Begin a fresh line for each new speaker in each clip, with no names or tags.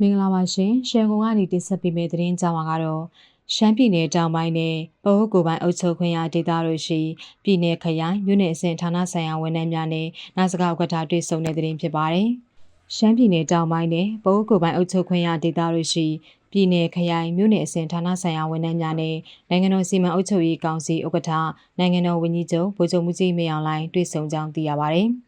မင်္ဂလာပါရှင်ရှယ်ကုန်ကနေတင်ဆက်ပေးမယ့်သတင်းကြောင်းမှာကတော့ရှမ်းပြည်နယ်တောင်ပိုင်းနဲ့ပအိုးကိုပိုင်းအုပ်ချုပ်ခွင့်ရဒေသတို့ရှိပြည်နယ်ခရိုင်မြို့နယ်အဆင့်ဌာနဆိုင်ရာဝန်ထမ်းများနဲ့နိုင်စကားဥက္ကဋ္ဌတွေ့ဆုံတဲ့သတင်းဖြစ်ပါတယ်။ရှမ်းပြည်နယ်တောင်ပိုင်းနဲ့ပအိုးကိုပိုင်းအုပ်ချုပ်ခွင့်ရဒေသတို့ရှိပြည်နယ်ခရိုင်မြို့နယ်အဆင့်ဌာနဆိုင်ရာဝန်ထမ်းများနဲ့နိုင်ငံတော်စီမံအုပ်ချုပ်ရေးကောင်စီဥက္ကဋ္ဌနိုင်ငံတော်ဝန်ကြီးချုပ်ဗိုလ်ချုပ်မှုကြီးမေအောင်လှိုင်တွေ့ဆုံကြောင်းသိရပါတယ်။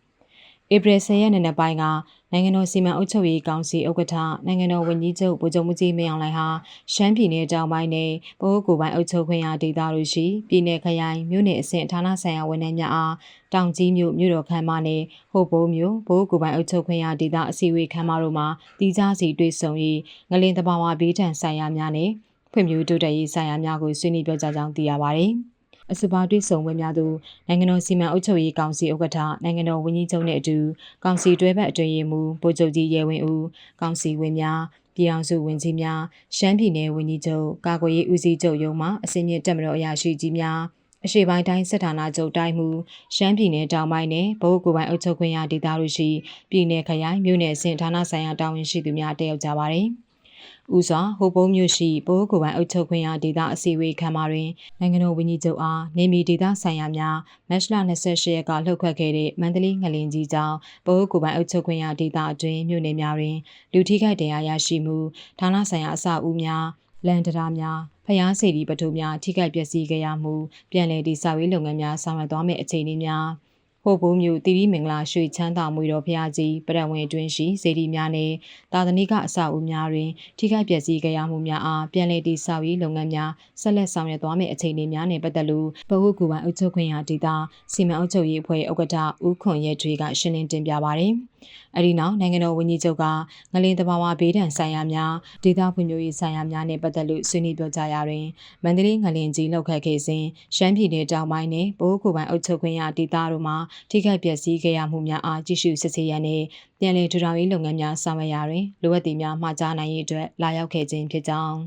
ဧပြီ10ရက်နေ့နက်ပိုင်းကနိုင်ငံတော်စီမံအုပ်ချုပ်ရေးကောင်စီဥက္ကဋ္ဌနိုင်ငံတော်ဝန်ကြီးချုပ်ဗိုလ်ချုပ်မှုကြီးမင်းအောင်လှိုင်ဟာရှမ်းပြည်နယ်တောင်ပိုင်းနဲ့ဗဟိုကိုပိုင်းအုပ်ချုပ်ခွင့်ရဒေသတို့ရှိပြည်내ခရိုင်မြို့နယ်အဆင့်ဌာနဆိုင်ရာဝန်ထမ်းများအားတောင်ကြီးမြို့မြို့တော်ခမ်းမနဲ့ဟိုဘိုးမြို့ဗဟိုကိုပိုင်းအုပ်ချုပ်ခွင့်ရဒေသအစည်းအဝေးခမ်းမတို့မှာတီးခြားစီတွေ့ဆုံ၍ငလင်တဘာဝဘေးဒဏ်ဆိုင်ရာများနဲ့ဖွံ့ဖြိုးတိုးတက်ရေးဆိုင်ရာများကိုဆွေးနွေးပြောကြားကြောင်းသိရပါသည်။ အစပါတွေ့ဆုံပွဲများသို့နိုင်ငံတော်စီမံအုပ်ချုပ်ရေးကောင်စီဥက္ကဋ္ဌနိုင်ငံတော်ဝန်ကြီးချုပ်နှင့်အတူကောင်စီတွဲဘက်အတွင်းရေးမှူးဗိုလ်ချုပ်ကြီးရဲဝင်းဦးကောင်စီဝင်များပြည်အောင်စုဝင်ကြီးများရှမ်းပြည်နယ်ဝန်ကြီးချုပ်ကာကွယ်ရေးဦးစီးချုပ်ရုံးမှအစည်းအဝေးတက်မတော်အရာရှိကြီးများအရှိပိုင်းတိုင်းစစ်ဌာနချုပ်တိုင်းမှုရှမ်းပြည်နယ်တောင်ပိုင်းနဲ့ဗဟိုကိုပိုင်းအုပ်ချုပ်ခွင့်ရဒေသတို့ရှိပြည်내ခရိုင်မြို့နယ်အဆင့်ဌာနဆိုင်ရာတာဝန်ရှိသူများတက်ရောက်ကြပါတယ်။ ဦးစွာဟိုပုံးမြို့ရှိပိုးကိုပိုင်အုပ်ချုပ်ခွင့်ရဒေသအစည်းအဝေးခမ်းမတွင်နိုင်ငံတော်ဝန်ကြီးချုပ်အားနေမီဒေသဆိုင်ရာများမတ်လ28ရက်ကလှုပ်ခတ်ခဲ့တဲ့မန္တလေးငလင်ကြီးကြောင့်ပိုးကိုပိုင်အုပ်ချုပ်ခွင့်ရဒေသအတွင်းမြို့နယ်များတွင်လူထိခိုက်တရားရရှိမှုဌာနဆိုင်ရာအဆောက်အဦများလန်တရာများဖျားစီဒီပထုများထိခိုက်ပျက်စီးခဲ့ရမှု ပြည်내ဒီစာရေးလုပ်ငန်းများဆောင်ရွက်သွားမယ့်အခြေအနေများ ဟိုဘိုးမြို့တိရိမင်္ဂလာရွှေချမ်းသာမွေတော်ဖရာကြီးပရံဝင်အတွင်းရှိစေတီများနဲ့တာသနိကအဆောက်အဦများတွင်ထိခိုက်ပျက်စီးကြရမှုများအားပြန်လည်တည်ဆောက်ရေးလုပ်ငန်းများဆက်လက်ဆောင်ရွက်သွားမယ့်အခြေအနေများနဲ့ပတ်သက်လို့ဗဟုကူပိုင်းအုပ်ချုပ်ခွင့်ရဒေသစီမံအုပ်ချုပ်ရေးအဖွဲ့ဥက္ကဋ္ဌဦးခွန်ရဲထွေးကရှင်းလင်းတင်ပြပါရယ်။အဲဒီနောက်နိုင်ငံတော်ဝန်ကြီးချုပ်ကငလင်တဘာဝဘေးဒဏ်ဆိုင်ရာများဒေသဖွံ့ဖြိုးရေးဆိုင်ရာများနဲ့ပတ်သက်လို့ဆွေးနွေးပြောကြားရာတွင်မန္တလေးငလင်ကြီးလောက်ခတ်ခဲ့စဉ်ရှမ်းပြည်နယ်တောင်ပိုင်းနဲ့ဗဟိုကူပိုင်းအုပ်ချုပ်ခွင့်ရဒေသတို့မှာထိခိုက်ပျက်စီးခဲ့ရမှုများအားကြည့်ရှုစစ်ဆေးရန်နဲ့ပြန်လည်ထူထောင်ရေးလုပ်ငန်းများဆောင်ရွက်ရာတွင်လိုအပ်သည့်များမှာကြားနိုင်ရေးအတွက်လာရောက်ခဲ့ခြင်းဖြစ်ကြောင်း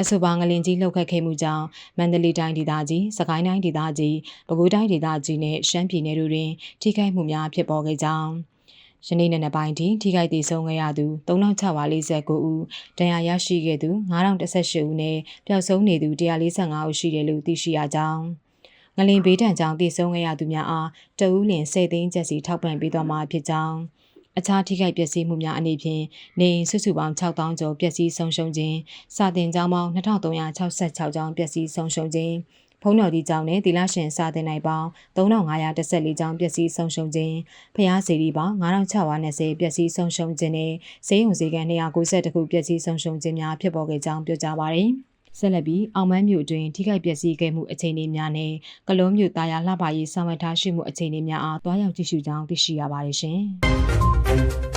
အဆိုပါငလင်ကြီးလှုပ်ခတ်ခဲ့မှုကြောင့်မန္တလေးတိုင်းဒေသကြီး၊စကိုင်းတိုင်းဒေသကြီး၊ပဲခူးတိုင်းဒေသကြီးနဲ့ရှမ်းပြည်နယ်တို့တွင်ထိခိုက်မှုများဖြစ်ပေါ်ခဲ့ကြောင်းယနေ့နေ့ပိုင်းထိထိခိုက်ဒေဆုံးခဲ့ရသူ3649ဦးဒဏ်ရာရရှိခဲ့သူ9018ဦးနဲ့ပျောက်ဆုံးနေသူ145ဦးရှိတယ်လို့သိရှိရကြောင်း ငလင်ဘေးဒဏ်ကြောင့်တည်ဆုံးခဲ့ရသူများအားတဦးလင်10သိန်းကျပ်စီထောက်ပံ့ပေးသွားမှာဖြစ်ကြောင်းအခြားထိခိုက်ပျက်စီးမှုများအနေဖြင့်နေအိမ်စုစုပေါင်း6000ကျော်ပျက်စီးဆုံးရှုံးခြင်းစာတင်ကျောင်းပေါင်း2366ကျောင်းပျက်စီးဆုံးရှုံးခြင်းဖုံးတော်ဒီကျောင်းနဲ့တီလာရှင်စာတင်နိုင်ပေါင်း3514ကျောင်းပျက်စီးဆုံးရှုံးခြင်းဖျားစီရီပေါင်း9620ပျက်စီးဆုံးရှုံးခြင်းနဲ့စေယုံစီကန်290ခုပျက်စီးဆုံးရှုံးခြင်းများဖြစ်ပေါ်ခဲ့ကြောင်းပြောကြားပါရယ် ဆက်လက်ပြီးအောင်မန်းမြို့အတွင်းထိခိုက်ပျက်စီးခဲ့မှုအခြေအနေများနဲ့ကလုံးမြို့တာယာလှပရေးဆောင်ရွက်ထားရှိမှုအခြေအနေများအားတွားရောက်ကြည့်ရှုကြောင်းသိရှိရပါတယ်ရှင်။